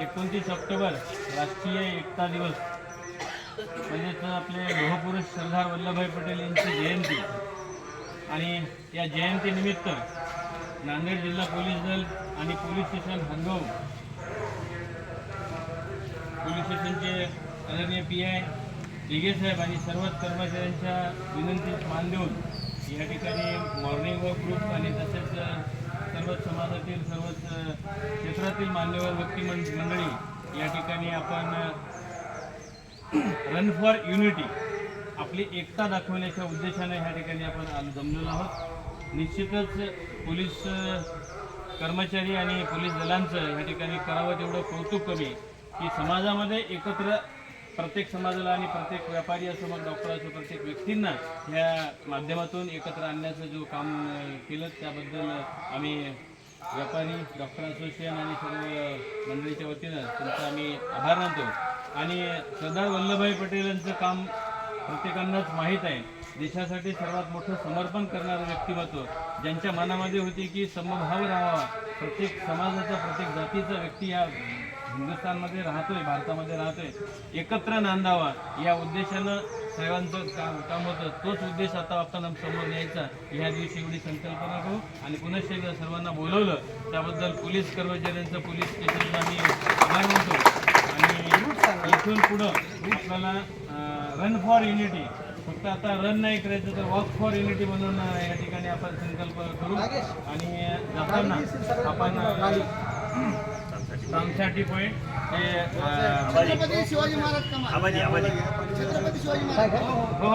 एकोणतीस ऑक्टोबर राष्ट्रीय एकता दिवस. म्हणजेच आपले लोहपुरुष सरदार वल्लभभाई पटेल यांची जयंती. आणि या जयंतीनिमित्त नांदेड जिल्हा पोलीस दल आणि पोलीस स्टेशन हंगव पोलीस स्टेशनचे आदरणीय पी आय दिघे साहेब आणि सर्वच कर्मचाऱ्यांच्या विनंतीस मान देऊन या ठिकाणी मॉर्निंग वॉक ग्रुप आणि तसेच अ, सर्वच क्षेत्रातील मान्यवर व्यक्ती मंडळी या ठिकाणी आपण रन फॉर युनिटी आपली एकता दाखवण्याच्या उद्देशाने ह्या ठिकाणी आपण जमलेलो आहोत. निश्चितच पोलीस कर्मचारी आणि पोलीस दलांचं ह्या ठिकाणी करावं तेवढं कौतुक कमी की समाजामध्ये एकत्र प्रत्येक समाजाला आणि प्रत्येक व्यापारी असो मग डॉक्टर असो प्रत्येक व्यक्तींना ह्या माध्यमातून एकत्र आणण्याचं जो काम केलं त्याबद्दल आम्ही व्यापारी डॉक्टर असोसिएशन आणि सर्व मंडळीच्या वतीनं त्यांचा आम्ही आभार मानतो. आणि सरदार वल्लभभाई पटेल यांचं काम प्रत्येकांनाच माहीत आहे. देशासाठी सर्वात मोठं समर्पण करणारं व्यक्तिमत्व ज्यांच्या मनामध्ये होती की समभाव राहावा. प्रत्येक समाजाचा प्रत्येक जातीचा व्यक्ती या हिंदुस्थानमध्ये राहतोय भारतामध्ये राहतोय. एकत्र नांदावा या उद्देशानं सर्वांचं काम काम होतं. तोच उद्देश आता आपण समोर न्यायचा. ह्या दिवशी एवढी संकल्पना करू आणि पुन्हा एकदा सर्वांना बोलवलं. त्याबद्दल पोलीस कर्मचाऱ्यांचं पोलीस स्टेशनला आम्ही आभार मानतो. आणि इथून पुढं आपल्याला रन फॉर युनिटी फक्त आता रन नाही करायचं तर वॉक फॉर युनिटी म्हणून या ठिकाणी आपण संकल्प करू. आणि जाताना आपण अ, रामसाठी पॉईंट हे शिवाजी महाराज हो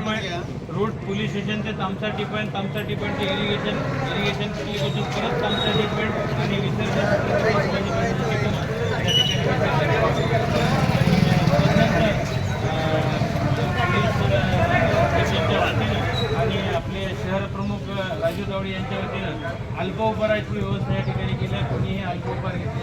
पॉईंट रोड पोलीस स्टेशन ते Tamsa T point Tamsa T point ते इरिगेशन इरिगेशन इरिगेशन परत तामसा टी पॉईंट आणि विसर्जन आणि आपले शहर प्रमुख राजू तावडे यांच्या वतीनं अल्पोपहाराची व्यवस्था या ठिकाणी केली कोणीही अल्पोपहार घेतला